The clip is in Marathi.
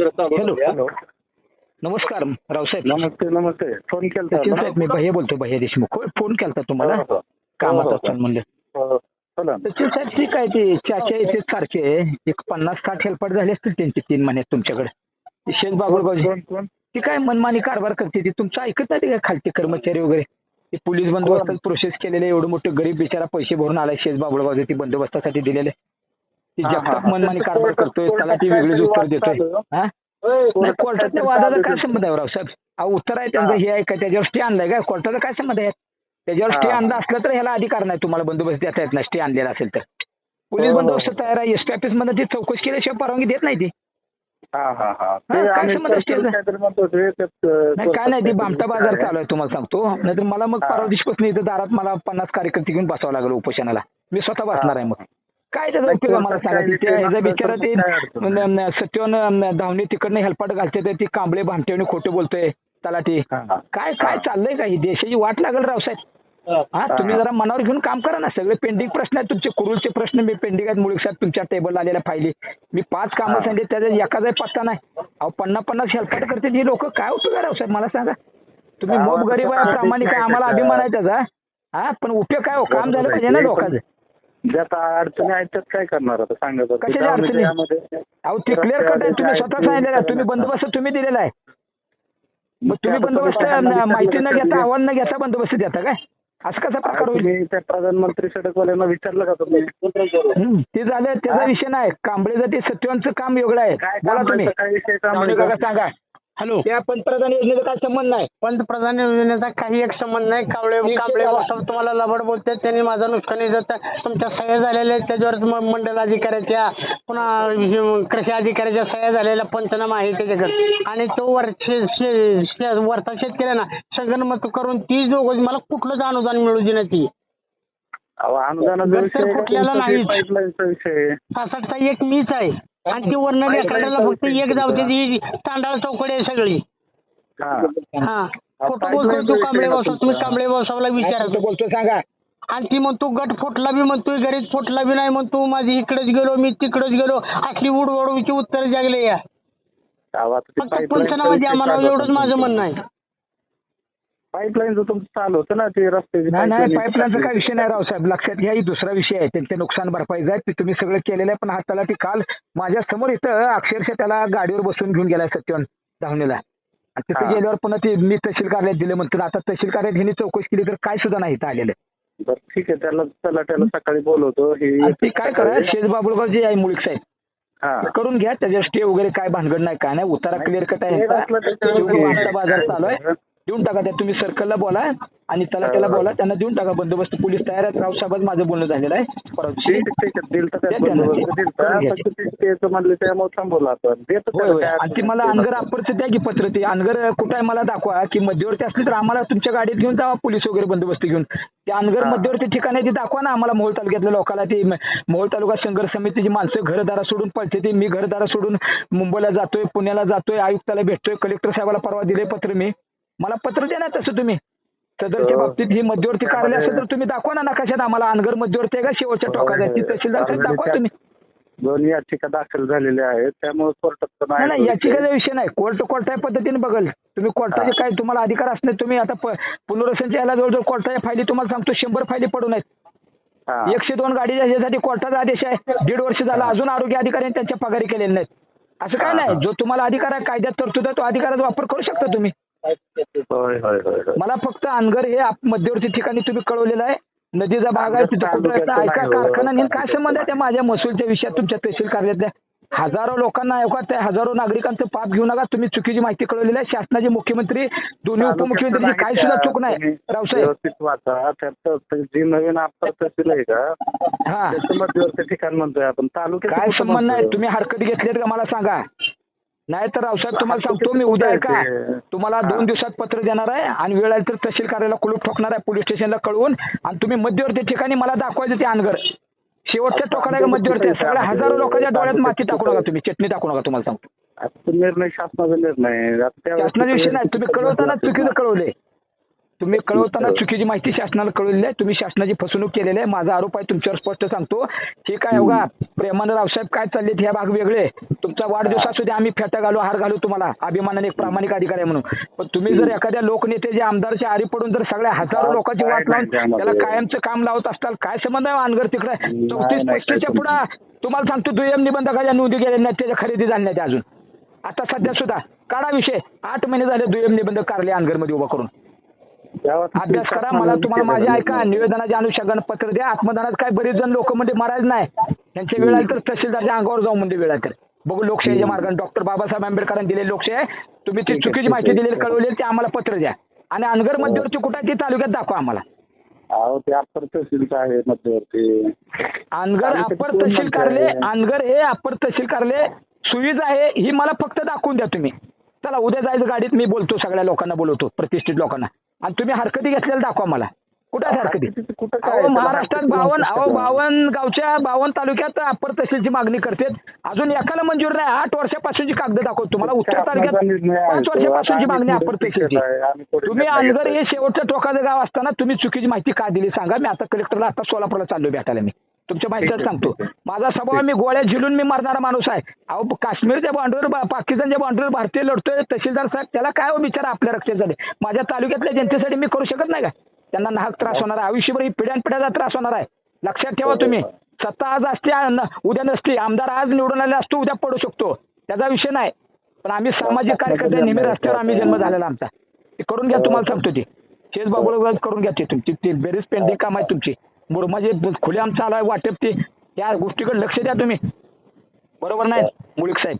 Hello hello. नमसकार रावसाहेब नमस्ते नमस्ते. फोन केलता सचिन साहेब मी भैया बोलतो भैया देशमुख. होय, फोन केलता तुम्हाला? हो, हो. कामात हो, हो. असताना म्हणलं. हो. सचिन साहेब ती काय ते चाचा येते सारखे एक पन्नास साठ हेल्पाट झाले असतील त्यांचे तीन महिन्यात तुमच्याकडे. कोण कोण ती काय मनमानी कारभार करते ती तुमचं ऐकत नाही काय खालचे कर्मचारी वगैरे? ते पोलीस बंदोबस्तात प्रोसेस केलेले एवढं मोठं गरीब बिचारा पैसे भरून आलाय शेत बाबुळगाव ती बंदोबस्तासाठी दिलेले. ती जगताप. मनमानी कारभार करतोय त्याला ती वेगळीच उत्तर देतोय. हा? कोर्टातल्या वादाला काय संबंध आहे रावसाहेब अहो उत्तर आहे त्यांचं हे. आहे का? त्याच्यावर स्टे आणलाय का? कोर्टाचा काय संबंध आहे? त्याच्यावर स्टे. आणला असलं तर ह्याला अधिकार नाही तुम्हाला बंदोबस्त देता येत नाही स्टे आणलेला असेल तर. पोलीस हो, हो. बंदोबस्त तयार आहे एसपी ऑफिसमध्ये चौकशी केल्याशिवाय परवानगी देत नाही ती. नाही काय नाही ती बामटा बाजार. चालू आहे तुम्हाला सांगतो. नाहीतर मला मग. परवा दिवशीपासून इथं दारात मला पन्नास कार्यकर्ते घेऊन बसावं लागलं उपोषणाला. मी स्वतः बसणार आहे मग. काय त्याचा उपयोग कोर्टात सांगा विषय ह्याचा बिचारा तर ते सत्यवन धावणे तिकडनं हेलपाट घालते ते ती कांबळे भामटेवणे खोटं बोलतोय तलाठी. काय काय चाललंय का ही? देशाची वाट लागल रावसाहेब हा. तुम्ही जरा मनावर घेऊन काम करा ना. सगळे पेंडिंग प्रश्न आहेत तुमचे कुरुलचे प्रश्न मी पेंडिंग आहेत. मुळीक साहेब तुमच्या टेबलला आलेल्या फायली. मी पाच कामं. सांगितले त्याचा एकाचा पत्ता नाही. अहो पन्नास पन्नास हेल्पाट करते ही लोक. काय उपयोग आहे रावसाहेब मला सांगा. तुम्ही मोब गरीब आहे तर प्रामाणिक आहे आम्हाला. अभिमान आहे त्याचा. हा पण उपयोग काय हो? काम झालं पाहिजे ना लोकांचं. ज्यात अडचणी आहेत त्यात काय करणार आता सांगा बरं. कशाच्या त्यामध्ये अडचणी? अहो ते क्लिअर कट आहे तुम्ही स्वतः सांगितलेलं आहे तुम्ही बंदोबस्त तुम्ही दिलेला आहे. मग तुम्ही बंदोबस्त न- माहिती न घेता आव्हान न घेता बंदोबस्त देता काय? असं कसा प्रकार होईल? तुम्ही त्या प्रधानमंत्री सडकवाल्यांना विचारलं का तुम्ही? ते झालं त्याचा विषय नाही. कांबळेचं ते सत्यवांचं काम वेगळं आहे. काय बोला तुम्ही. काय विषय? काका सांगा. हॅलो. त्या पंतप्रधान योजनेचा काय संबंध नाही पंतप्रधान योजनेचा काही एक संबंध नाही. कावळे चला. वसाव तुम्हाला लबड बोलते. त्यांनी माझं नुकसानी तुमच्या सह्या झालेल्या त्याच्यावर मंडल अधिकाऱ्याच्या पुन्हा कृषी अधिकाऱ्याच्या सह्या झालेल्या पंचनामा आहे त्याच्याकडे. आणि तो वर वरचा शेतकरी ना संगणमत करून ती दोघं मला कुठलंच अनुदान मिळू दे नाही ती. अनुदानाचा विषय तर आहे का फुटलेला तुमचा नाहीच. ते पाईपलाईनचा विषय एक मीच आहे. आणि ती वरनं लेकराला फक्त एक जावते ती तांदळा चौकडी आहे सगळी. हा. हा. खोटं बोलतोय तू कांबळे भाऊ तुम्ही कांबळे भाऊसाहेबला विचारा. काय बोलतो सांगा. आणि ती म्हणतो गट फुटला बी म्हणतोय घरीच फुटला बी नाही म्हणतो माझी इकडेच गेलो मी तिकडेच गेलो असली उडवडूची उत्तर जागले या. फक्त पंचनामा द्या मला एवढंच माझं. म्हणणं आहे. पाईपलाईनचं तुमचं चालू होतं ना ते रस्त्याची नाही नाही. पाईपलाईनचा काय विषय नाही रावसाहेब लक्षात घ्या ही दुसरा विषय आहे. त्यांचे नुकसान भरपाईचं आहे ते तुम्ही सगळं केलेलं आहे पण हा त्याला ती काल माझ्यासमोर इथं अक्षरशः त्याला गाडीवर बसून घेऊन गेलाय सत्यवन धावणीला. तिथे. गेल्यावर पुन्हा ते मी तहसील कार्यालयात दिलं म्हणतो. आता तहसील कार्यालयात ह्यांनी चौकशी केली तर काय सुद्धा नाही इथं आलेलं बरं ठीक आहे. त्याला त्याला त्याला सकाळी बोलवतो. हे ती काय करा शेज बाबुळगाव जे आहे मुळीक साहेब ते करून घ्या. त्याच्यावर स्टे वगैरे काय भानगड नाही काय नाही. उतारा क्लिअर कट आहे बाजार चालू आहे देऊन टाका त्या तुम्ही सर्कलला बोला आणि त्याला त्याला बोला. त्यांना देऊन टाका बंदोबस्त. पोलीस तयार आहेत. रावसाहेबच माझं बोलणं झालेलं आहे. आणि ती मला. अनगर अप्परचं द्या की पत्र ते. अनगर कुठं आहे मला दाखवा. की मध्यवर्ती असली तर आम्हाला तुमच्या गाडीत घेऊन जावा पोलीस वगैरे बंदोबस्त घेऊन. ते अनगर. मध्यवर्ती ठिकाण आहे ते दाखवा ना आम्हाला मोहोळ तालुक्यातल्या लोकांना ती मोहोळ तालुका संघर्ष समितीची माणसं घरदारा सोडून पळते ती. मी घरदारा सोडून मुंबईला जातोय पुण्याला जातोय आयुक्ताला भेटतोय. कलेक्टर साहेबाला परवा दिले पत्र मी. मला पत्र द्या ना तसं तुम्ही. सदरच्या. बाबतीत ही मध्यवर्ती कार्यालय असेल तर तुम्ही दाखवा ना नकाशात आम्हाला. अनगर मध्यवर्ती आहे का? शेवटच्या टोकात आहे ती तहसीलदार साहेब दाखवा तुम्ही. दोन याचिका दाखल झालेल्या आहेत. त्यामुळे कोर्टात नाही नाही आहे याची काही विषय नाही. कोर्ट कोर्टाच्या पद्धतीने बघल. तुम्ही कोर्टाचे काय तुम्हाला अधिकार असणे तुम्ही आता पुनर्वसनच्या याला जवळजवळ कोर्टाच्या फायली तुम्हाला सांगतो शंभर फायली पडून आहेत. एकशे दोन गाडीच्या ह्याच्यासाठी कोर्टाचा आदेश आहे. दीड वर्ष झाला अजून आरोग्य अधिकाऱ्यांनी त्यांच्या पगारी केलेले नाहीत. असं काय नाही. जो तुम्हाला अधिकार आहे कायद्यात तरतूद आहे तो अधिकाराचा वापर करू शकता तुम्ही. होय होय होय होय. मला फक्त अनगर हे आप- मध्यवर्ती ठिकाणी तुम्ही कळवलेलं आहे. नदीचा भाग आहे तिथे कुठं आहे? तालुक्यात ऐका नाही. कारखाना काय संबंध आहे त्या माझ्या महसूलच्या विषयात तुमच्या तहसील कार्यालयातल्या? हजारो लोकांना ऐका त्या हजारो नागरिकांचं पाप घेऊ नका. तुम्ही चुकीची माहिती कळवलेली आहे. शासनाचे मुख्यमंत्री दोन्ही उपमुख्यमंत्र्यांची काय सुद्धा चूक नाही. तुम्ही रावसाहेब. व्यवस्थित वाचा. त्यात ते जी नवीन तहसील आहे का हा. त्याचं मध्यवर्ती ठिकाण म्हणतोय आपण. तालुक्यात काय संबंध नाही? तुम्ही हरकत घेतलीत का? मला सांगा. नाही तर रावसाहेब तुम्हाला सांगतो मी उद्या आहे का तुम्हाला दोन दिवसात पत्र देणार आहे आणि वेळ आली तर तहसील कार्यालयाला कुलूप ठोकणार आहे पोलीस स्टेशनला कळवून. आणि तुम्ही मध्यवर्ती ठिकाणी मला दाखवायचं ते अनगर शेवटच्या टोकाला का मध्यवर्ती सगळ्या हजारो लोकांच्या डोळ्यात माती टाकू नका तुम्ही चटणी टाकू नका तुम्हाला सांगतो. निर्णय शासनाचा निर्णय आहे. आता त्यावेळेस शासनाचा विषय नाही तुम्ही कळवताना चुकीचं कळवले. तुम्ही कळवताना चुकीची माहिती शासनाला कळवलेली आहे. तुम्ही शासनाची फसवणूक केलेली आहे. माझा आरोप आहे तुमच्यावर स्पष्ट सांगतो. हे काय बघा प्रेमानं रावसाहेब काय चालले ह्या भाग वेगळे. तुमचा वाढदिवस असू द्या आम्ही फेटा घालू हार घालू तुम्हाला. अभिमानाने एक प्रामाणिक अधिकारी आहे म्हणून. पण तुम्ही जर एखाद्या लोकनेते जे आमदारच्या आरी पडून जर सगळ्या हजारो लोकांची वाट लावून त्याला कायमचं काम लावत असताल काय संबंध आहे अनगर तिकडे? चौतीस नाही, पस्तीसच्या पुढे तुम्हाला सांगतो दुय्यम निबंधकाच्या नोंदी गेल्या नाहीत त्याच्या खरेदी झाल्या नाहीत अजून. आता सध्या सुद्धा काढा विषय. आठ महिने झाले दुय्यम निबंधक कारले अनगरमध्ये उभा करून. अभ्यास करा मला तुम्हाला माझे ऐका निवेदनाच्या अनुषंगानं पत्र द्या. आत्मदानात काय बरेच जण लोक म्हणजे मारायच नाही. त्यांच्या वेळ आली तर तहसीलदारच्या अंगावर जाऊ म्हणजे वेळ तर. बघू लोकशाहीच्या मार्गाने. डॉक्टर बाबासाहेब आंबेडकरांनी दिलेली लोकशाही. तुम्ही ती चुकीची माहिती. दिलेली कळवलेली ते आम्हाला पत्र द्या. आणि अनगर मध्यवर्ती कुठं ते तालुक्यात दाखवा आम्हाला. अहो ते अप्पर तहसीलचं आहे मध्यवर्ती. अनगर अप्पर कोण तहसील? कारले अनगर हे अप्पर तहसील कारले सुविधा आहे ही मला फक्त दाखवून द्या तुम्ही. चला उद्या जायचं गाडीत मी बोलतो सगळ्या लोकांना बोलवतो प्रतिष्ठित लोकांना. आणि तुम्ही हरकती घेतलेल्या दाखवा मला. कुठं आहे हरकती? कुठं काय अहो आहे? महाराष्ट्रात बावन अहो बावन गावच्या बावन तालुक्यात अप्पर तहसीलची मागणी करतात. अजून एकाला मंजूर नाही. आठ वर्षापासूनची कागद दाखवतो. तुम्हाला उत्तर तालुक्यात पाच. वर्षापासूनची मागणी अप्पर तहसीलची. तुम्ही घेतोय. हे शेवटचं टोकाचं गाव असताना तुम्ही चुकीची माहिती का दिली? सांगा. मी आता कलेक्टरला आता सोलापूरला चाललो भेटायला मी. तुमच्या माहितीच सांगतो. माझा स्वभाव मी गोळ्या झिलून मी मारणारा माणूस आहे. अहो काश्मीरच्या बॉर्डरवर बा- पाकिस्तानच्या बॉर्डरवर भारतीय लढतोय तहसीलदार साहेब त्याला काय हो बिचारा आपल्या झाले माझ्या तालुक्यातल्या जनतेसाठी मी करू शकत नाही का? त्यांना नाहक त्रास होणार आहे. आयुष्यभर ही पिढ्यानपिढ्याचा त्रास होणार आहे. लक्षात ठेवा तुम्ही. सत्ता आज असते उद्या नसते. आमदार आज निवडून आले असतो उद्या पडू शकतो. त्याचा विषय नाही. पण आम्ही सामाजिक कार्यकर्ते नेहमी रस्त्यावर आम्ही जन्म झालेला आमचा. करून घ्या तुम्हाला सांगतो ते. शेज बाबूळ करून घ्या ते तुमची. ते बेरीज पेंडिंग काम आहे तुमची. मुरमाचे म्हणजे खुले आमचा आलाय वाटप ते या गोष्टीकडे लक्ष द्या तुम्ही. बरोबर नाही मुळीक साहेब?